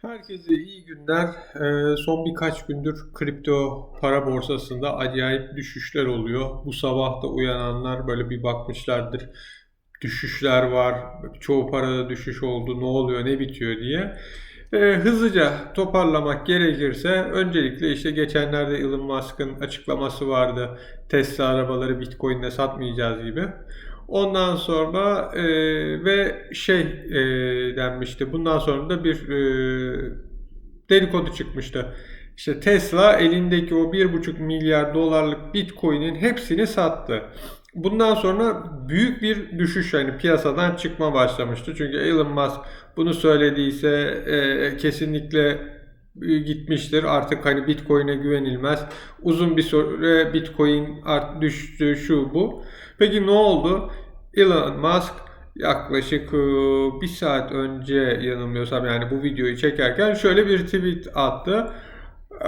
Herkese iyi günler. Ee, son birkaç gündür kripto para borsasında acayip düşüşler oluyor. Bu sabah da uyananlar böyle bir bakmışlardır. Düşüşler var. Çoğu parada düşüş oldu. Ne oluyor, ne bitiyor diye. Ee, hızlıca toparlamak gerekirse öncelikle işte geçenlerde Elon Musk'ın açıklaması vardı. Tesla arabaları Bitcoin'le satmayacağız gibi. Ondan sonra e, ve şey e, denmişti. Bundan sonra da bir e, dedikodu çıkmıştı. İşte Tesla elindeki o 1,5 milyar dolarlık Bitcoin'in hepsini sattı. Bundan sonra büyük bir düşüş yani piyasadan çıkma başlamıştı. Çünkü Elon Musk bunu söylediyse e, kesinlikle gitmiştir. Artık hani Bitcoin'e güvenilmez. Uzun bir süre Bitcoin art düştü şu bu. Peki ne oldu? Elon Musk yaklaşık e, bir saat önce yanılmıyorsam yani bu videoyu çekerken şöyle bir tweet attı.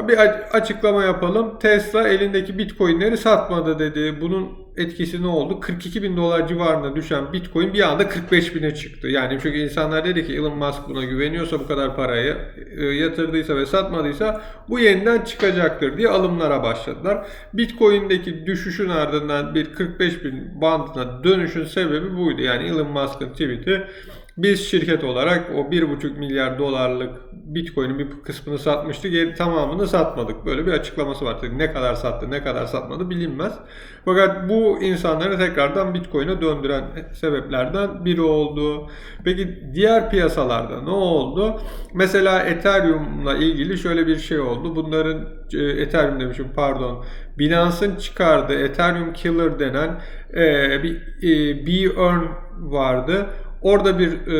Bir açıklama yapalım. Tesla elindeki bitcoinleri satmadı dedi. Bunun etkisi ne oldu? 42 bin dolar civarında düşen bitcoin bir anda 45 bine çıktı. Yani çünkü insanlar dedi ki Elon Musk buna güveniyorsa bu kadar parayı e, yatırdıysa ve satmadıysa bu yeniden çıkacaktır diye alımlara başladılar. Bitcoin'deki düşüşün ardından bir 45 bin bandına dönüşün sebebi buydu. Yani Elon Musk'ın tweet'i biz şirket olarak o 1,5 milyar dolarlık Bitcoin'in bir kısmını satmıştık. Geri tamamını satmadık. Böyle bir açıklaması var. Ne kadar sattı, ne kadar satmadı bilinmez. Fakat bu insanları tekrardan Bitcoin'e döndüren sebeplerden biri oldu. Peki diğer piyasalarda ne oldu? Mesela Ethereum'la ilgili şöyle bir şey oldu. Bunların e, Ethereum demişim pardon. Binance'ın çıkardığı Ethereum Killer denen e, bir e, B-Earn vardı. Orada bir e,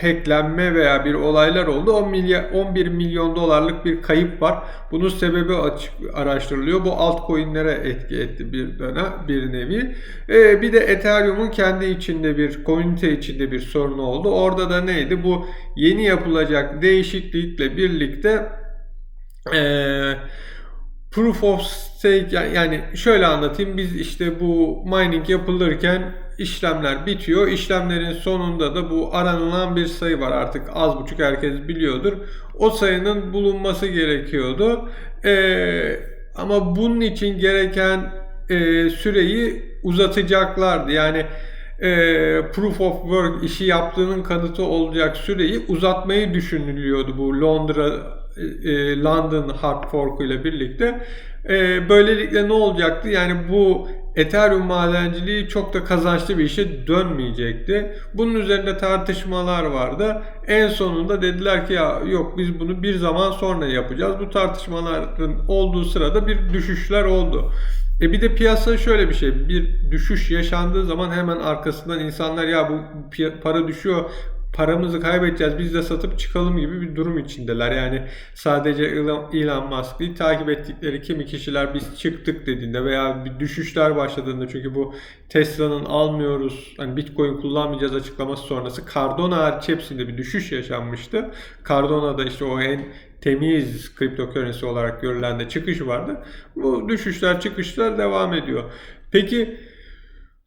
hacklenme veya bir olaylar oldu. 10 milyar, 11 milyon dolarlık bir kayıp var. Bunun sebebi açık araştırılıyor. Bu altcoin'lere etki etti bir dönem, bir nevi. Ee, bir de Ethereum'un kendi içinde bir, komünite içinde bir sorunu oldu. Orada da neydi? Bu yeni yapılacak değişiklikle birlikte ee, Proof of Stake yani şöyle anlatayım. Biz işte bu mining yapılırken işlemler bitiyor. İşlemlerin sonunda da bu aranılan bir sayı var artık az buçuk herkes biliyordur. O sayının bulunması gerekiyordu. Ee, ama bunun için gereken e, süreyi uzatacaklardı. Yani e, proof of work işi yaptığının kanıtı olacak süreyi uzatmayı düşünülüyordu bu Londra e, London hard fork ile birlikte. E, böylelikle ne olacaktı? Yani bu Ethereum madenciliği çok da kazançlı bir işe dönmeyecekti. Bunun üzerinde tartışmalar vardı. En sonunda dediler ki ya yok biz bunu bir zaman sonra yapacağız. Bu tartışmaların olduğu sırada bir düşüşler oldu. E bir de piyasa şöyle bir şey. Bir düşüş yaşandığı zaman hemen arkasından insanlar ya bu para düşüyor paramızı kaybedeceğiz biz de satıp çıkalım gibi bir durum içindeler. Yani sadece Elon Musk değil takip ettikleri kimi kişiler biz çıktık dediğinde veya bir düşüşler başladığında çünkü bu Tesla'nın almıyoruz hani Bitcoin kullanmayacağız açıklaması sonrası Cardano hariç hepsinde bir düşüş yaşanmıştı. Cardano'da işte o en temiz kriptokörnesi olarak görülen de çıkış vardı. Bu düşüşler çıkışlar devam ediyor. Peki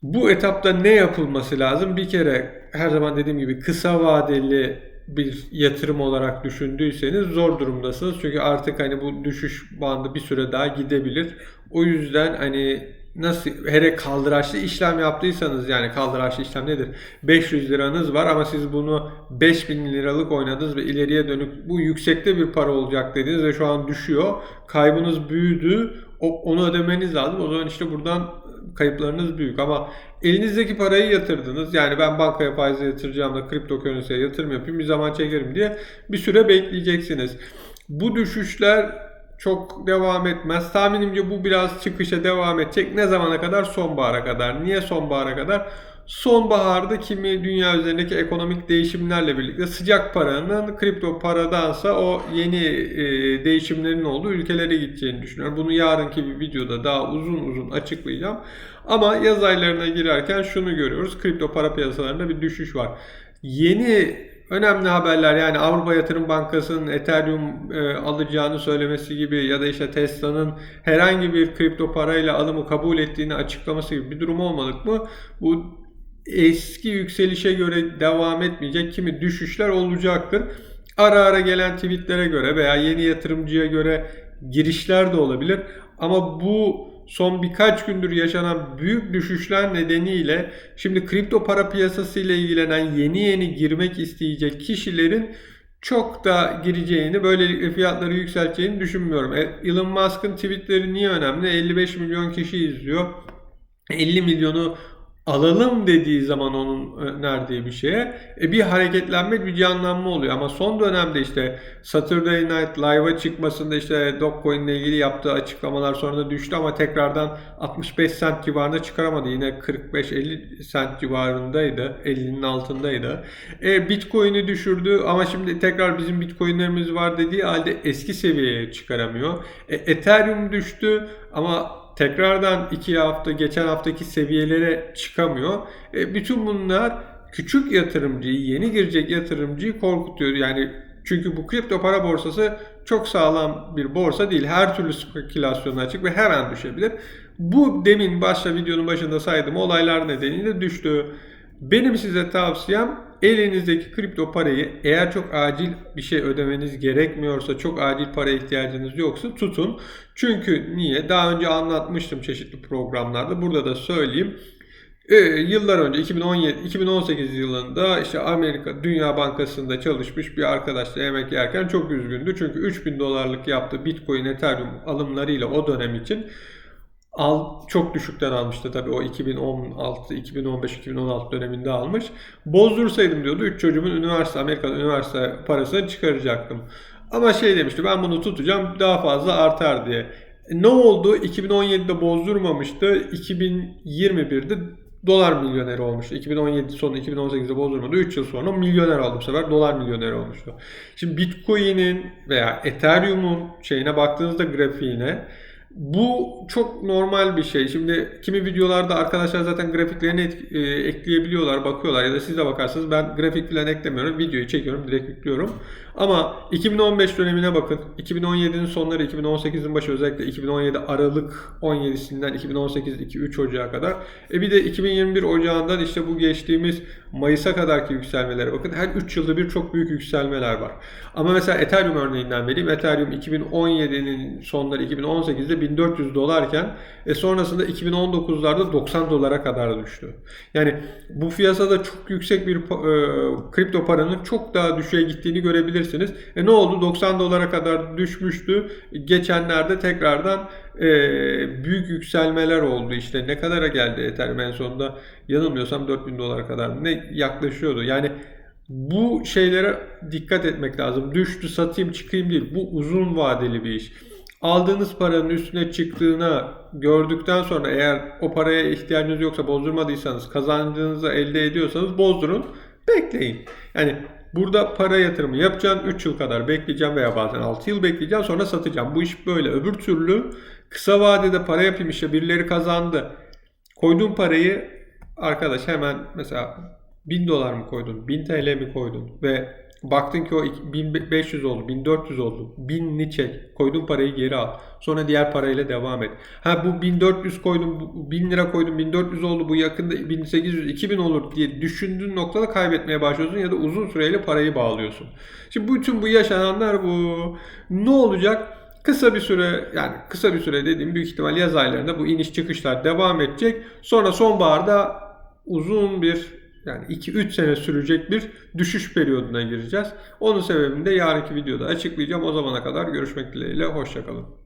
bu etapta ne yapılması lazım? Bir kere her zaman dediğim gibi kısa vadeli bir yatırım olarak düşündüyseniz zor durumdasınız. Çünkü artık hani bu düşüş bandı bir süre daha gidebilir. O yüzden hani nasıl hele kaldıraçlı işlem yaptıysanız yani kaldıraçlı işlem nedir? 500 liranız var ama siz bunu 5000 liralık oynadınız ve ileriye dönük bu yüksekte bir para olacak dediniz ve şu an düşüyor. Kaybınız büyüdü. O, onu ödemeniz lazım. O zaman işte buradan kayıplarınız büyük ama elinizdeki parayı yatırdınız. Yani ben bankaya faize yatıracağım da kripto currency'ye yatırım yapayım bir zaman çekerim diye bir süre bekleyeceksiniz. Bu düşüşler çok devam etmez. Tahminimce bu biraz çıkışa devam edecek. Ne zamana kadar? Sonbahara kadar. Niye sonbahara kadar? Sonbaharda kimi dünya üzerindeki ekonomik değişimlerle birlikte sıcak paranın kripto paradansa o yeni e, değişimlerin olduğu ülkelere gideceğini düşünüyorum. Bunu yarınki bir videoda daha uzun uzun açıklayacağım. Ama yaz aylarına girerken şunu görüyoruz. Kripto para piyasalarında bir düşüş var. Yeni önemli haberler yani Avrupa Yatırım Bankası'nın Ethereum e, alacağını söylemesi gibi ya da işte Tesla'nın herhangi bir kripto parayla alımı kabul ettiğini açıklaması gibi bir durum olmadık mı? Bu eski yükselişe göre devam etmeyecek kimi düşüşler olacaktır. ara ara gelen tweetlere göre veya yeni yatırımcıya göre girişler de olabilir. Ama bu son birkaç gündür yaşanan büyük düşüşler nedeniyle şimdi kripto para piyasası ile ilgilenen yeni yeni girmek isteyecek kişilerin çok da gireceğini, böylelikle fiyatları yükselteceğini düşünmüyorum. E, Elon Musk'ın tweetleri niye önemli? 55 milyon kişi izliyor. 50 milyonu alalım dediği zaman onun önerdiği bir şeye e, bir hareketlenme, bir canlanma oluyor. Ama son dönemde işte Saturday Night Live'a çıkmasında işte Dogecoin ile ilgili yaptığı açıklamalar sonra da düştü ama tekrardan 65 cent civarında çıkaramadı. Yine 45-50 cent civarındaydı. 50'nin altındaydı. E, Bitcoin'i düşürdü ama şimdi tekrar bizim Bitcoin'lerimiz var dediği halde eski seviyeye çıkaramıyor. E, Ethereum düştü ama tekrardan iki hafta geçen haftaki seviyelere çıkamıyor. E, bütün bunlar küçük yatırımcıyı, yeni girecek yatırımcıyı korkutuyor. Yani çünkü bu kripto para borsası çok sağlam bir borsa değil. Her türlü spekülasyona açık ve her an düşebilir. Bu demin başta videonun başında saydığım olaylar nedeniyle düştü. Benim size tavsiyem elinizdeki kripto parayı eğer çok acil bir şey ödemeniz gerekmiyorsa, çok acil para ihtiyacınız yoksa tutun. Çünkü niye? Daha önce anlatmıştım çeşitli programlarda. Burada da söyleyeyim. Ee, yıllar önce 2017 2018 yılında işte Amerika Dünya Bankası'nda çalışmış bir arkadaşla yemek yerken çok üzgündü. Çünkü 3000 dolarlık yaptığı Bitcoin Ethereum alımlarıyla o dönem için al çok düşükten almıştı tabii o 2016, 2015, 2016 döneminde almış. Bozdursaydım diyordu 3 çocuğumun üniversite Amerika'da üniversite parasını çıkaracaktım. Ama şey demişti ben bunu tutacağım daha fazla artar diye. E, ne oldu? 2017'de bozdurmamıştı. 2021'de dolar milyoneri olmuştu. 2017 sonu 2018'de bozdurmadı. 3 yıl sonra milyoner oldu bu sefer. Dolar milyoneri olmuştu. Şimdi Bitcoin'in veya Ethereum'un şeyine baktığınızda grafiğine bu çok normal bir şey. Şimdi kimi videolarda arkadaşlar zaten grafiklerini et, e, ekleyebiliyorlar, bakıyorlar ya da siz de bakarsanız ben grafik falan eklemiyorum. Videoyu çekiyorum, direkt yüklüyorum. Ama 2015 dönemine bakın. 2017'nin sonları, 2018'in başı özellikle 2017 Aralık 17'sinden 2018 2-3 Ocağı kadar. E bir de 2021 Ocağından işte bu geçtiğimiz Mayıs'a kadarki yükselmelere bakın. Her 3 yılda bir çok büyük yükselmeler var. Ama mesela Ethereum örneğinden vereyim. Ethereum 2017'nin sonları 2018'de 1400 dolarken e sonrasında 2019'larda 90 dolara kadar düştü. Yani bu piyasada çok yüksek bir e, kripto paranın çok daha düşüğe gittiğini görebilirsiniz. E ne oldu? 90 dolara kadar düşmüştü. Geçenlerde tekrardan e, büyük yükselmeler oldu. İşte ne kadara geldi Ethereum en sonunda yanılmıyorsam 4000 dolara kadar ne yaklaşıyordu. Yani bu şeylere dikkat etmek lazım. Düştü satayım çıkayım değil. Bu uzun vadeli bir iş aldığınız paranın üstüne çıktığını gördükten sonra eğer o paraya ihtiyacınız yoksa bozdurmadıysanız kazancınızı elde ediyorsanız bozdurun bekleyin. Yani burada para yatırımı yapacağım 3 yıl kadar bekleyeceğim veya bazen 6 yıl bekleyeceğim sonra satacağım. Bu iş böyle. Öbür türlü kısa vadede para yapayım işte birileri kazandı. Koyduğun parayı arkadaş hemen mesela 1000 dolar mı koydun 1000 TL mi koydun ve Baktın ki o 1500 oldu, 1400 oldu. 1000'ni çek. Koyduğun parayı geri al. Sonra diğer parayla devam et. Ha bu 1400 koydum, 1000 lira koydum, 1400 oldu. Bu yakında 1800, 2000 olur diye düşündüğün noktada kaybetmeye başlıyorsun ya da uzun süreyle parayı bağlıyorsun. Şimdi bütün bu yaşananlar bu. Ne olacak? Kısa bir süre yani kısa bir süre dediğim büyük ihtimal yaz aylarında bu iniş çıkışlar devam edecek. Sonra sonbaharda uzun bir yani 2-3 sene sürecek bir düşüş periyoduna gireceğiz. Onun sebebini de yarınki videoda açıklayacağım. O zamana kadar görüşmek dileğiyle. Hoşçakalın.